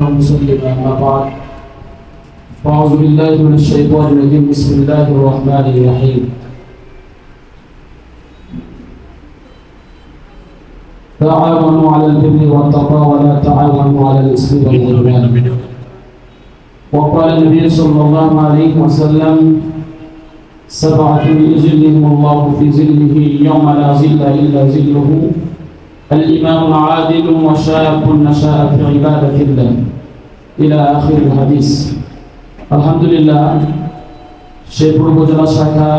مسلم أما بعد فأعوذ بالله من الشيطان الرجيم بسم الله الرحمن الرحيم تعاونوا على البر والتقوى ولا تعاونوا على الإثم والعدوان وقال النبي صلى الله عليه وسلم سبعة يظلهم الله في ظله يوم لا ظل إلا ظله الإمام العادل وشاب نشأ في عبادة الله ইলা আখির হাদিস। আলহামদুলিল্লাহ, শেরপুর উপজেলা শাখা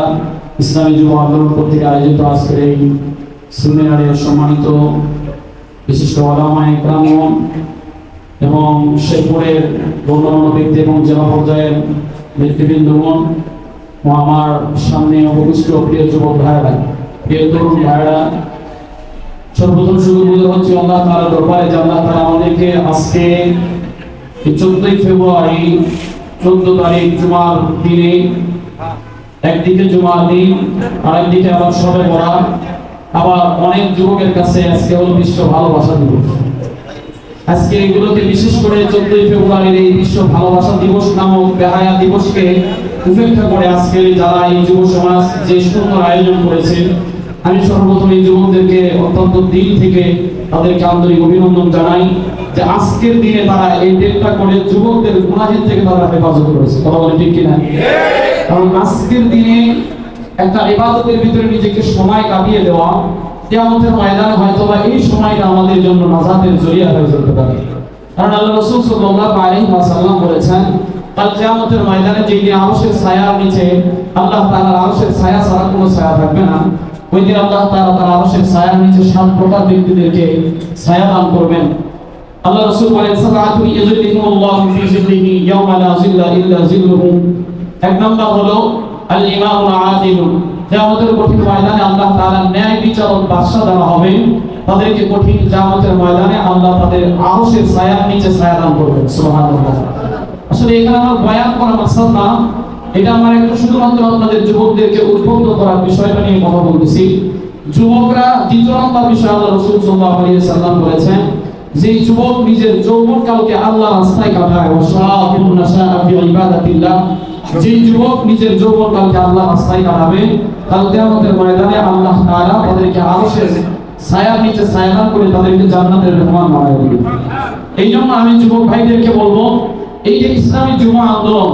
ইসলামী যুব আন্দোলন কর্তৃক আয়োজিত আজকের এই সেমিনারে সম্মানিত বিশিষ্ট আলামা ইকরাম এবং শেরপুরের গণ্যমান্য ব্যক্তি এবং জেলা পর্যায়ের নেতৃবৃন্দগণ ও আমার সামনে উপবিষ্ট প্রিয় যুবক ভাইয়েরা, প্রিয় তরুণ ভাইয়েরা, সর্বপ্রথম শুরু হচ্ছে আল্লাহ তাআলা দরবারে যে আল্লাহ তাআলা আমাদেরকে আজকে চোদ্দই ফেব্রুয়ারি, চোদ্দ তারিখ জুমার দিনে, একদিকে জুমার দিন আর একদিকে আবার সবে পড়া আবার অনেক যুবকের কাছে আজকে হলো বিশ্ব ভালোবাসা দিবস। আজকে এগুলোকে বিশেষ করে চোদ্দই ফেব্রুয়ারির এই বিশ্ব ভালোবাসা দিবস নামক বেহায়া দিবসকে উপেক্ষা করে আজকে যারা এই যুব সমাজ যে সুন্দর আয়োজন করেছে, আমি সর্বপ্রথম এই যুবকদেরকে অত্যন্ত দিল থেকে তাদেরকে আন্তরিক অভিনন্দন জানাই। যে আজকের দিনে তারা এই ডেটটা করে যুবকদের গুণাহের থেকে তারা হেফাজত করেছে। কথা বলে ঠিক কিনা? কারণ আজকের দিনে একটা ইবাদতের ভিতরে নিজেকে সময় কাটিয়ে দেওয়া, কিয়ামতের ময়দানে হয়তো বা এই সময়টা আমাদের জন্য নাজাতের জরিয়া হয়ে যেতে পারে। কারণ আল্লাহ রাসূল সাল্লাল্লাহু আলাইহি ওয়াসাল্লাম বলেছেন, কাল কিয়ামতের ময়দানে যেই দিন আরশের ছায়ার নিচে, আল্লাহ তাআলার আরশের ছায়া ছাড়া কোনো ছায়া থাকবে না। ওই দিন আল্লাহ তাআলা তার আরশের ছায়ার নিচে সাত প্রকার ব্যক্তিদেরকে ছায়া দান করবেন। আল্লাহ রাসূল বলেন, সালাতু ইয়াযিল্লুহুমুল্লাহু ফি জিল্লিহি ইয়াওমা লা জিল্লা ইল্লা জিল্লুহু এক নম্বর হলো আল ইমামুল আদিলুন কিয়ামতের কঠিন ময়দানে আল্লাহ তাআলা ন্যায় বিচারক বাদশা দেওয়া হবে তাদেরকে কঠিন কিয়ামতের ময়দানে আল্লাহ তাদের আরশের ছায়ার নিচে ছায়া দান করবেন। সুবহানাল্লাহ। আসলে এখানে আমার বয়ান করা মাকসাদ না। এটা আমার একটু শুধুমাত্র আপনাদের যুবকদেরকে উদ্বুদ্ধ করার বিষয়টা নিয়ে কথা বলতেছি। যুবকরা দ্বিতীয় নম্বর বিষয় আল্লাহ রাসূল সাল্লাল্লাহু আলাইহি সাল্লাম বলেছেন যে যুবক নিজের যৌবন কালকে আল্লাহ রাস্তায় কাটায় ও শাআবুন নাশা ফি ইবাদাতিল্লাহ যে যুবক নিজের যৌবন কালকে আল্লাহ রাস্তায় কাটাবে, কাল কিয়ামতের ময়দানে আল্লাহ তাআলা তাদেরকে আরশের ছায়ার নিচে ছায়াদান করে তাদেরকে জান্নাতের মেহমান বানায় দিবে। এই জন্য আমি যুবক ভাইদেরকে বলব, এই যে ইসলামী যুব আন্দোলন,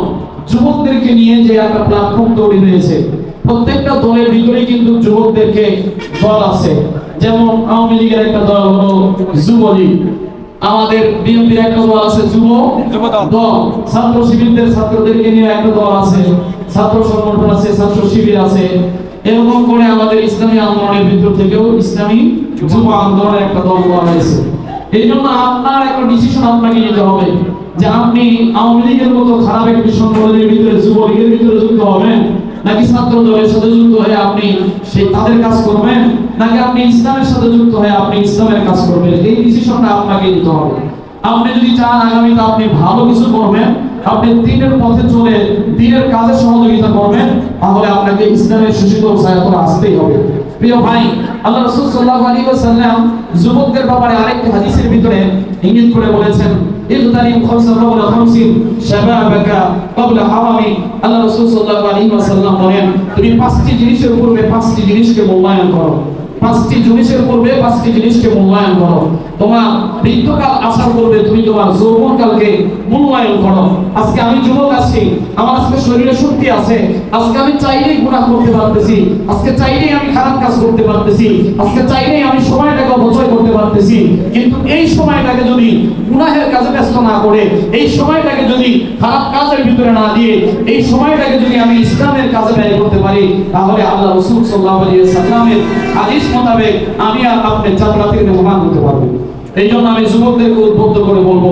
যুবকদেরকে নিয়ে যে একটা প্ল্যাটফর্ম তৈরি হয়েছে, প্রত্যেকটা দলের ভিতরে কিন্তু যুবকদেরকে দল আছে। যেমন আওয়ামী লীগের একটা দল হলো যুবলীগ। আমাদের বিএনপির একটা দল আছে যুব দল। ছাত্র শিবিরদের ছাত্রদেরকে নিয়ে একটা দল আছে। ছাত্র সংগঠন আছে ছাত্র শিবির আছে। এরকম করে আমাদের ইসলামী আন্দোলনের ভিতর থেকেও ইসলামী যুব আন্দোলনের একটা দল করা হয়েছে। এই জন্য আপনার একটা ডিসিশন আপনাকে নিতে হবে যে আপনি আওয়ামী লীগের মতো খারাপ একটি সংগঠনের ভিতরে যুবলীগের ভিতরে যুক্ত হবেন নাকি ছাত্র দলের সাথে যুক্ত হয়ে আপনি সেই তাদের কাজ করবেন? নাকি আপনি ইসলামের সাথে যুক্ত হয়ে আপনি ইসলামের কাজ করবেন? এই ডিসিশনটা আপনাকে নিতে হবে। আপনি যদি চান আগামীতে আপনি ভালো কিছু করবেন, আপনি দিনের পথে চলে দিনের কাজে সহযোগিতা করবেন, তাহলে আপনাকে ইসলামের সুশীতল ছায়াতলে আসতেই হবে। প্রিয় ভাই, আল্লাহ যুবকদের ব্যাপারে আরেকটি হাদিসের ভিতরে ইঙ্গিত করে বলেছেন ইগতানিম খামসা ক্বাবলা খামসিন শাবাবাকা ক্বাবলা আল্লাহ রাসূল সাল্লাল্লাহু আলাইহি বলেন, তুমি পাঁচটি জিনিসের পূর্বে পাঁচটি জিনিসকে মূল্যায়ন করো। পাঁচটি জিনিসের পূর্বে পাঁচটি জিনিসকে মূল্যায়ন করো। তোমার বৃদ্ধকাল আসার পূর্বে তুমি তোমার যৌবনকালকে মূল্যায়ন করো। আজকে আমি যুবক আছি, আমার আজকে শরীরে শক্তি আছে। আজকে আমি চাইলেই গুনাহ করতে পারতেছি। আজকে চাইলেই আমি খারাপ কাজ করতে পারতেছি। আজকে চাইলেই আমি সময়টাকে অপচয় করতে পারতেছি। কিন্তু এই সময়টাকে যদি গুনাহের কাজে ব্যস্ত না করে, এই সময়টাকে যদি খারাপ কাজের ভিতরে না দিয়ে, এই সময়টাকে যদি আমি ইসলামের কাজে ব্যয় করতে পারি, তাহলে আল্লাহ রসুল সাল্লাল্লাহু আলাইহি সাল্লামের হাদিস মোতাবেক আমি আর আপনি জান্নাতের মেহমান হতে পারব। এই জন্য আমি যুবকদেরকে উদ্বুদ্ধ করে বলব,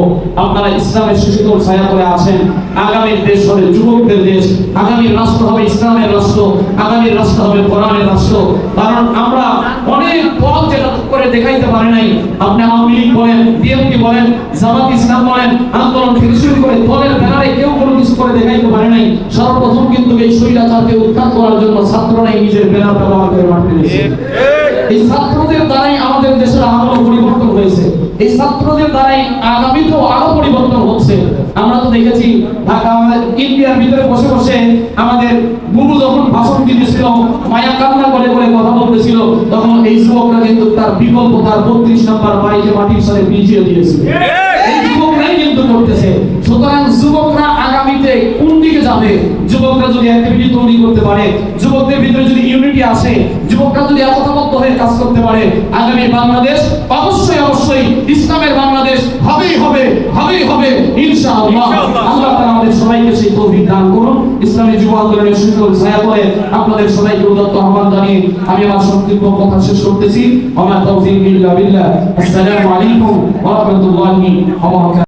আপনারা ইসলামের সুশীতল ছায়া করে আছেন। আগামীর দেশ হবে যুবকদের দেশ আগামীর রাষ্ট্র হবে ইসলামের রাষ্ট্র আগামীর রাষ্ট্র হবে কোরআনের রাষ্ট্র। কারণ আমরা অনেক পথ যেটা করে দেখাইতে পারে নাই। আপনি আওয়ামী লীগ বলেন, বিএনপি বলেন, জামাত ইসলাম বলেন, আন্দোলন থেকে শুরু করে দলের ব্যানারে কেউ কোনো কিছু করে দেখাইতে পারে নাই। সর্বপ্রথম কিন্তু এই স্বৈরাচারকে উৎখাত করার জন্য ছাত্ররাই নিজের ব্যানার ব্যবহার করে নেমেছে। এই ছাত্রদের দ্বারাই আমাদের দেশের আমলও পরিবর্তন হয়েছে। এই ছাত্রদের দ্বারাই আগামীতেও আরও পরিবর্তন হচ্ছে। আমরা তো দেখেছি ঢাকা আমাদের ইন্ডিয়ার ভিতরে বসে বসে আমাদের গুরু যখন ভাষণ দিতেছিল, মায়া কান্না করে করে কথা বলতেছিল, তখন এই যুবকরা কিন্তু তার বিকল্প তার বত্রিশ নম্বর বাড়িতে মাটির সাথে ভিজিয়ে দিয়েছিল। যাবে যুবকরা যদি অ্যাক্টিভিটি তৈরি করতে পারে যুবকদের ভিতরে যদি ইউনিটি আসে যুবকরা যদি একতাবদ্ধ হয়ে কাজ করতে পারে আগামী বাংলাদেশ অবশ্যই অবশ্যই ইসলামের বাংলাদেশ হবেই হবে হবেই হবে ইনশাআল্লাহ। আল্লাহ তাআলা আমাদের সবাইকে সেই তৌফিক দান করুন। ইসলামী যুব আন্দোলনের সুন্দর ছায়া করে আপনাদের সবাইকে উদাত্ত আহ্বান জানিয়ে আমি আমার সংক্ষিপ্ত কথা শেষ করতেছি। আমার তৌফিক বিল্লাহ বিল্লাহ। আসসালামু আলাইকুম ওয়া রাহমাতুল্লাহি ওয়া বারাকাতুহু।